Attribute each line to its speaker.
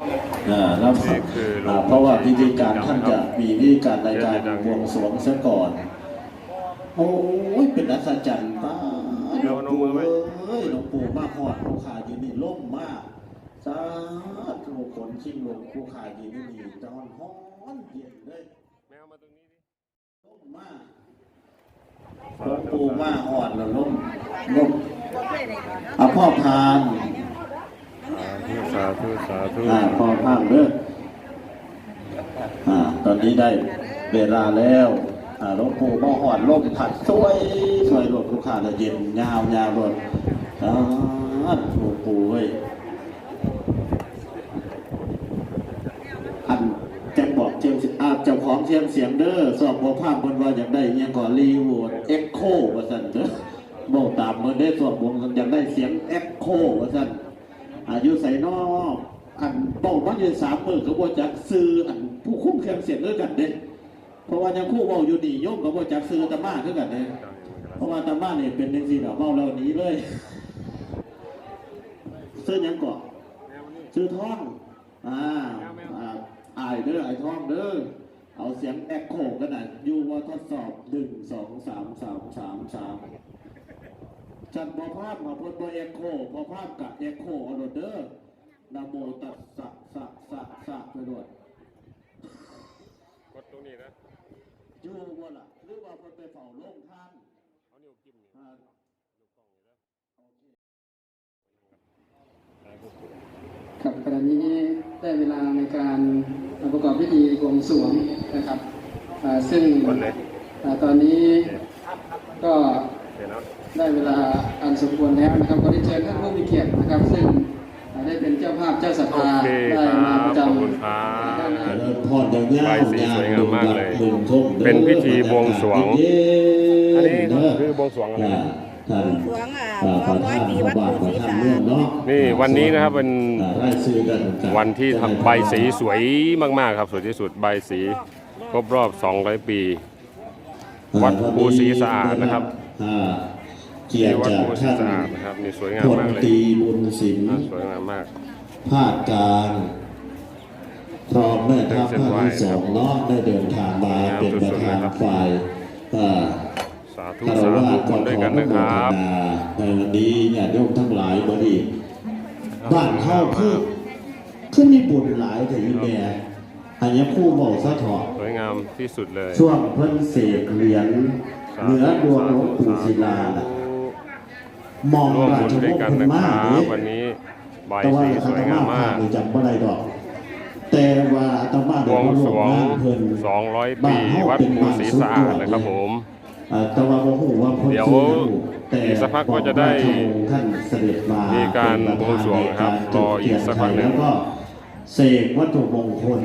Speaker 1: อ่าแล้ว
Speaker 2: นี่คือโรง
Speaker 1: อ่าเพราะว่าพิธีการ
Speaker 2: ครับ
Speaker 1: ท่านจะมีวิธีการในการ
Speaker 2: เดี๋ยว
Speaker 1: บวงสรวงซะก่อน โอ้ยเป็นอัศจรรย์ป้า
Speaker 2: เดี๋ยว
Speaker 1: หล
Speaker 2: เอา
Speaker 1: วง
Speaker 2: มื
Speaker 1: ปู่
Speaker 2: อไว้
Speaker 1: เอ้ยหลวงปู่มาหอดผู้ขายืนนี่ล่มมากสาธุขนชิงหลวงผู้ขายืนนี่นี่จอนฮ้อนเย็นเลย
Speaker 2: แมวมาตรงนี้ดิ
Speaker 1: ล่มมากหลวงปู่มาหอดแล้วล่มล่มเอาพ่อพาน
Speaker 2: สาธุสาธุ
Speaker 1: อ่าพอภาพเด้ออ่า ตอนนี้ได้เวลาแล้วอ่าหลวงปู่มาหอดลมผัดสวยสวยรถลูกค้าละเย็นยาวยาวรถอ่าหลวงปู่เว้ยอันแจะบอกเจียงอาเจ้าของเทียมเสียงเด้อสอบหัวภาพบนว่าอยากได้อิหยังก่อนรีโวดเอ็กโคว่าสั่นเด้อบอกตามมือได้สอบวงอยากได้เสียงเอ็กโคว่าสั่น อายุใส่นอกอันเป้ามันยืนสามมือก็บ่จักซื้ออันผู้คุ้มเครื่องเสียงด้วยกันเด้เพราะว่ายังคู่เว้าอยู่นี่โยมก็บ่จักซื้ออาตมาคือกันเด้เพราะว่าอาตมานี่ยเป็นจังซี่ดอกเว้าแล้วหนี้เลยซื้อยังก่อนซื้อทองอ่าอ่าอายเด้อไอ้ทองเด้อเอาเสียงแอคโคกันน่ะอยู่ว่าทดสอบหนึ่งสองสามสามสามสาม จันพอภาพมาพูดว่าเอ็กโคพอภาพกับเอ็กโคอโรเดอร์นะโมตัสสะสะสะสะไปด้วย
Speaker 2: กดตรงนี้นะ
Speaker 1: อยู่บ่ล่ะหรือว่าเพิ่นไปเฝ้าโรงทาน
Speaker 2: เอานิ้วจิ้มนี่
Speaker 1: อ่า
Speaker 3: ครับขณะนี้ได้เวลาในการประกอบพิธีบวงสรวงนะครับอ่าซึ่ง
Speaker 2: กดเลย
Speaker 3: อ่าตอนนี้ก็
Speaker 2: เดี๋ยวนะ
Speaker 3: ได้เวลาอันสมควรแล้วนะครับก็ได้เชิญท่านผู้มีเกียรตินะครับ ซึ่งอ่าได้เป็นเจ้าภาพเจ้าศรัท
Speaker 2: โอ
Speaker 3: ธา
Speaker 2: เค
Speaker 3: ได้
Speaker 2: ครั
Speaker 3: มา
Speaker 2: บ
Speaker 3: ประ
Speaker 2: ขอบ
Speaker 3: จำ
Speaker 2: คุณครับ
Speaker 3: ด้านหน้า
Speaker 1: เริ่มพอดอย่างยาว
Speaker 2: ใบสีสวยงามมากเลย
Speaker 1: หนึ่งทุ่มด้อ
Speaker 2: เป็นพิธีบวงสรวง
Speaker 1: เย็ๆ
Speaker 2: อันนี้
Speaker 1: เด้อ
Speaker 2: คือบวงสรวงอะไรนะ
Speaker 1: อ่า
Speaker 4: หลวงอะ
Speaker 1: อ่า
Speaker 4: สองร้อยปีวัด
Speaker 1: พระ
Speaker 4: ภู
Speaker 1: ธาตุ
Speaker 4: ศรี
Speaker 1: พระธาตุเมือง
Speaker 4: สา
Speaker 1: เนาะ
Speaker 2: นี่วันนี้นะครับเป็น
Speaker 1: อ่าไล่ซื้อกันกับ
Speaker 2: วันที่ทำใบสีสวยมากๆครับสวยที่สุดใบสีครบรอบ 200 ปี วัดภูศรีสะอาดนะครับ
Speaker 1: อ่าเกียรติ
Speaker 2: วัด
Speaker 1: จากท่าน
Speaker 2: สะอาดนะครับนี่สวยงาม
Speaker 1: พลตรีบุญศิลป์ภาคกลางพร้อมแม่ทัพภาคที่สองเนาะได้เดินทางมาเป็นประธานฝ่ายอ่าคาร
Speaker 2: วะ
Speaker 1: ก็
Speaker 2: คน
Speaker 1: ข
Speaker 2: ด้วย
Speaker 1: อ
Speaker 2: กัน
Speaker 1: อนุ
Speaker 2: นะ
Speaker 1: โม
Speaker 2: ค
Speaker 1: ทนาในวันนี้ญาติโยมทั้งหลายบดีบ้านข้าวคือขึ้นมีบุญหลายแต่อีแม่อันนี้คู่บอกซะถอะ
Speaker 2: สวยงามที่สุดเลย
Speaker 1: ช่วงเพิ่นเสกเหรียญ เหนือดวงหลวงปู่ศิลาน่ะมอง
Speaker 2: ร่วม
Speaker 1: รา
Speaker 2: บุญ
Speaker 1: ชว
Speaker 2: ด้วย
Speaker 1: งศ์
Speaker 2: กัน
Speaker 1: เพิ่น
Speaker 2: นะค
Speaker 1: มา
Speaker 2: รั
Speaker 1: กเด้
Speaker 2: บวันนี้ใบ
Speaker 1: แต่ว่า
Speaker 2: สีส
Speaker 1: อา
Speaker 2: วย
Speaker 1: ต
Speaker 2: งาม
Speaker 1: มา
Speaker 2: มา
Speaker 1: ภากคนี่จำบ่ได้ดอก แต่ว่าอาตมา
Speaker 2: บ
Speaker 1: ได้
Speaker 2: วง
Speaker 1: มา
Speaker 2: ส
Speaker 1: ร่
Speaker 2: ร
Speaker 1: ว
Speaker 2: ว
Speaker 1: ม
Speaker 2: ง
Speaker 1: งานเพิ่น
Speaker 2: 200 ปี วัดภูศรีสะอาดนะครับผม
Speaker 1: อ่าแต่ว่าบ่ฮู้ว่าเพิ่น
Speaker 2: เดี๋ยว
Speaker 1: ชื่อหยังแต่
Speaker 2: อีกสักพักก็จะได้
Speaker 1: บอกว่าท่านเสด็จมา
Speaker 2: มีการ
Speaker 1: เป็นปะธน
Speaker 2: บวงสรวงนะครับ
Speaker 1: ในาร
Speaker 2: ออีกสักพักหนึ่ง
Speaker 1: แล้วก็เสกวัตถุมงคล